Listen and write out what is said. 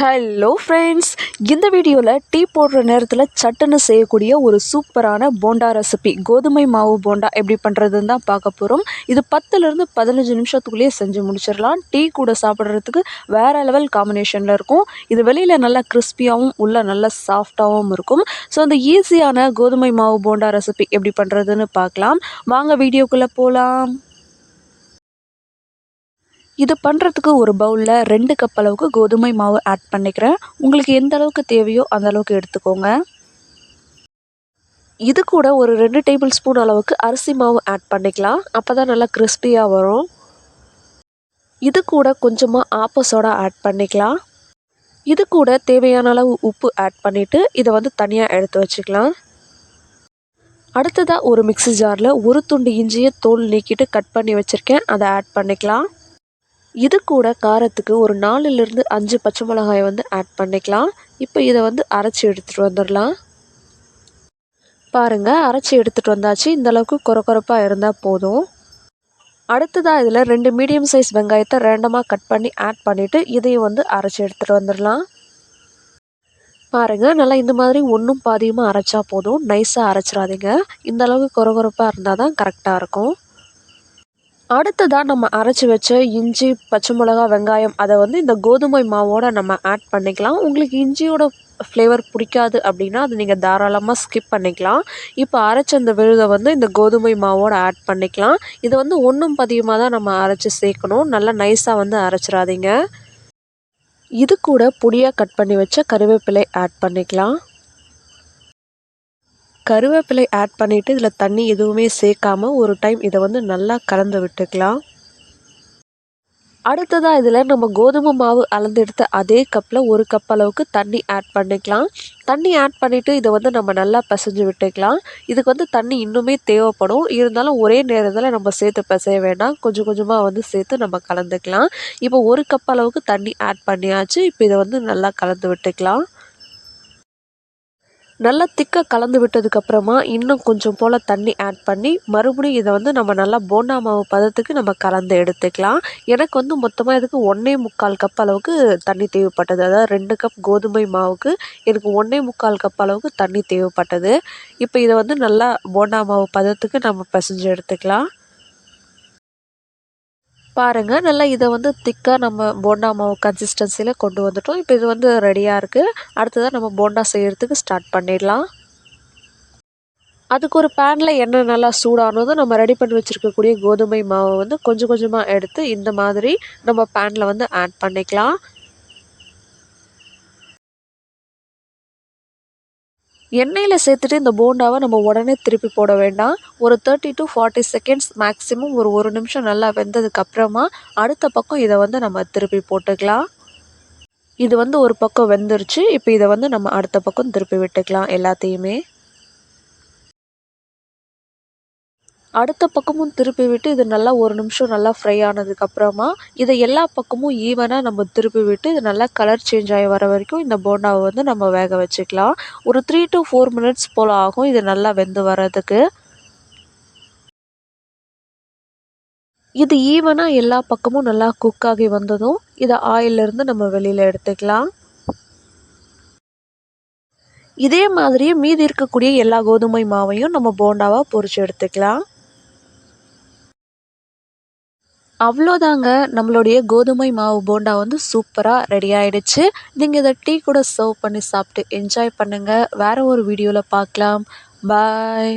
Hello friends இந்த வீடியோவில் tea போடுற நேரத்தில் சட்டுன்னு செய்யக்கூடிய ஒரு சூப்பரான போண்டா ரெசிபி கோதுமை மாவு போண்டா எப்படி பண்ணுறதுன்னு தான் பார்க்க போகிறோம் இது பத்துலேருந்து பதினஞ்சு நிமிஷத்துக்குள்ளேயே செஞ்சு முடிச்சிடலாம். டீ கூட சாப்பிட்றதுக்கு வேறு லெவல் காம்பினேஷனில் இருக்கும். இது வெளியில் நல்லா கிறிஸ்பியாகவும் உள்ள நல்லா சாஃப்டாகவும் இருக்கும். ஸோ அந்த ஈஸியான கோதுமை மாவு போண்டா ரெசிபி எப்படி பண்ணுறதுன்னு பார்க்கலாம். வாங்க வீடியோக்குள்ளே போகலாம் இது பண்ணுறதுக்கு ஒரு பவுலில் ரெண்டு கப் அளவுக்கு கோதுமை மாவு ஆட் பண்ணிக்கிறேன். உங்களுக்கு எந்த அளவுக்கு தேவையோ அந்த அளவுக்கு எடுத்துக்கோங்க. இது கூட ஒரு ரெண்டு டேபிள் ஸ்பூன் அளவுக்கு அரிசி மாவு ஆட் பண்ணிக்கலாம். அப்போ தான் நல்லா கிறிஸ்பியாக வரும். இது கூட கொஞ்சமாக ஆப்ப சோடா ஆட் பண்ணிக்கலாம். இது கூட தேவையான அளவு உப்பு ஆட் பண்ணிவிட்டு இதை வந்து தனியாக எடுத்து வச்சுக்கலாம். அடுத்ததாக ஒரு மிக்சி ஜாரில் ஒரு துண்டு இஞ்சியை தோல் நீக்கிட்டு கட் பண்ணி வச்சுருக்கேன். அதை ஆட் பண்ணிக்கலாம். இது கூட காரத்துக்கு ஒரு நாலுலேருந்து அஞ்சு பச்சை மிளகாயை வந்து ஆட் பண்ணிக்கலாம். இப்போ இதை வந்து அரைச்சி எடுத்துகிட்டு வந்துடலாம். பாருங்கள் அரைச்சி எடுத்துகிட்டு வந்தாச்சு. இந்தளவுக்கு குறக்குறப்பாக இருந்தால் போதும். அடுத்ததாக இதில் ரெண்டு மீடியம் சைஸ் வெங்காயத்தை ரேண்டமாக கட் பண்ணி ஆட் பண்ணிவிட்டு இதையும் வந்து அரைச்சி எடுத்துகிட்டு வந்துடலாம். பாருங்கள் நல்லா இந்த மாதிரி ஒன்றும் பாதியமாக அரைச்சா போதும். நைஸாக அரைச்சிடாதீங்க. இந்த அளவுக்கு இருந்தால் தான் கரெக்டாக இருக்கும். அடுத்ததாக நம்ம அரைச்சி வச்ச இஞ்சி பச்சை மிளகா வெங்காயம் அதை வந்து இந்த கோதுமை மாவோடு நம்ம ஆட் பண்ணிக்கலாம். உங்களுக்கு இஞ்சியோட ஃப்ளேவர் பிடிக்காது அப்படின்னா அது நீங்கள் தாராளமாக ஸ்கிப் பண்ணிக்கலாம். இப்போ அரைச்ச அந்த விழுதை வந்து இந்த கோதுமை மாவோடு ஆட் பண்ணிக்கலாம். இதை வந்து ஒன்றும் பதியமாக தான் நம்ம அரைச்சி சேர்க்கணும். நல்லா நைஸாக வந்து அரைச்சிடாதீங்க. இது கூட பொடியாக கட் பண்ணி வச்ச கருவேப்பிலை ஆட் பண்ணிக்கலாம். கருவேப்பிலை ஆட் பண்ணிவிட்டு இதில் தண்ணி எதுவுமே சேர்க்காம ஒரு டைம் இதை வந்து நல்லா கலந்து விட்டுக்கலாம். அடுத்ததாக இதில் நம்ம கோதுமை மாவு அளந்தெடுத்த அதே கப்பில் ஒரு கப் அளவுக்கு தண்ணி ஆட் பண்ணிக்கலாம். தண்ணி ஆட் பண்ணிவிட்டு இதை வந்து நம்ம நல்லா பிசைஞ்சு விட்டுக்கலாம். இதுக்கு வந்து தண்ணி இன்னுமே தேவைப்படும். இருந்தாலும் ஒரே நேரத்தில் நம்ம சேர்த்து பிசைய வேண்டாம். கொஞ்சம் கொஞ்சமாக வந்து சேர்த்து நம்ம கலந்துக்கலாம். இப்போ ஒரு கப் அளவுக்கு தண்ணி ஆட் பண்ணியாச்சு. இப்போ இதை வந்து நல்லா கலந்து விட்டுக்கலாம். நல்லா திக்காக கலந்து விட்டதுக்கப்புறமா இன்னும் கொஞ்சம் போல் தண்ணி ஆட் பண்ணி மறுபடியும் இதை வந்து நம்ம நல்லா போண்டா மாவு பதத்துக்கு நம்ம கலந்து எடுத்துக்கலாம். எனக்கு வந்து மொத்தமாக இதுக்கு ஒன்றே முக்கால் கப் அளவுக்கு தண்ணி தேவைப்பட்டது. அதாவது ரெண்டு கப் கோதுமை மாவுக்கு எனக்கு ஒன்றே முக்கால் கப் அளவுக்கு தண்ணி தேவைப்பட்டது. இப்போ இதை வந்து நல்லா போண்டா மாவு பதத்துக்கு நம்ம பிசைஞ்சு எடுத்துக்கலாம். பாருங்கள் நல்லா இதை வந்து திக்காக நம்ம போண்டா மாவு கன்சிஸ்டன்சியில் கொண்டு வந்துட்டோம். இப்போ இது வந்து ரெடியாக இருக்குது அடுத்ததாக நம்ம போண்டா செய்கிறதுக்கு ஸ்டார்ட் பண்ணிடலாம். அதுக்கு ஒரு பேனில் எண்ணெய் நல்லா சூடானதும் நம்ம ரெடி பண்ணி வச்சுருக்கக்கூடிய கோதுமை மாவை வந்து கொஞ்சம் கொஞ்சமாக எடுத்து இந்த மாதிரி நம்ம பேனில் வந்து ஆட் பண்ணிக்கலாம். எண்ணெயில் சேர்த்துட்டு இந்த போண்டாவை நம்ம உடனே திருப்பி போட வேண்டாம். ஒரு thirty to forty seconds maximum ஒரு ஒரு நிமிஷம் நல்லா வெந்ததுக்கப்புறமா அடுத்த பக்கம் இதை வந்து நம்ம திருப்பி போட்டுக்கலாம். இது வந்து ஒரு பக்கம் வெந்துருச்சு. இப்போ இதை வந்து நம்ம அடுத்த பக்கம் திருப்பி விட்டுக்கலாம் எல்லாத்தையுமே. அடுத்த பக்கமும் திருப்பி விட்டு இது நல்லா ஒரு நிமிஷம் நல்லா ஃப்ரை ஆனதுக்கப்புறமா இதை எல்லா பக்கமும் ஈவனாக நம்ம திருப்பி விட்டு இது நல்லா கலர் சேஞ்ச் ஆகி வர வரைக்கும் இந்த போண்டாவை வந்து நம்ம வேக வச்சுக்கலாம். ஒரு த்ரீ டு ஃபோர் மினிட்ஸ் போல் ஆகும் இது நல்லா வெந்து வர்றதுக்கு. இது ஈவனாக எல்லா பக்கமும் நல்லா குக் ஆகி வந்ததும் இதை ஆயிலிருந்து நம்ம வெளியில் எடுத்துக்கலாம். இதே மாதிரியே மீதி இருக்கக்கூடிய எல்லா கோதுமை மாவையும் நம்ம போண்டாவாக பொறிச்சு எடுத்துக்கலாம். அவ்வளோதாங்க. நம்மளுடைய கோதுமை மாவு போண்டா வந்து சூப்பராக ரெடி ஆகிடுச்சு நீங்கள் இதை டீ கூட சர்வ் பண்ணி சாப்பிட்டு என்ஜாய் பண்ணுங்கள் வேறு ஒரு வீடியோவில் பார்க்கலாம். பாய்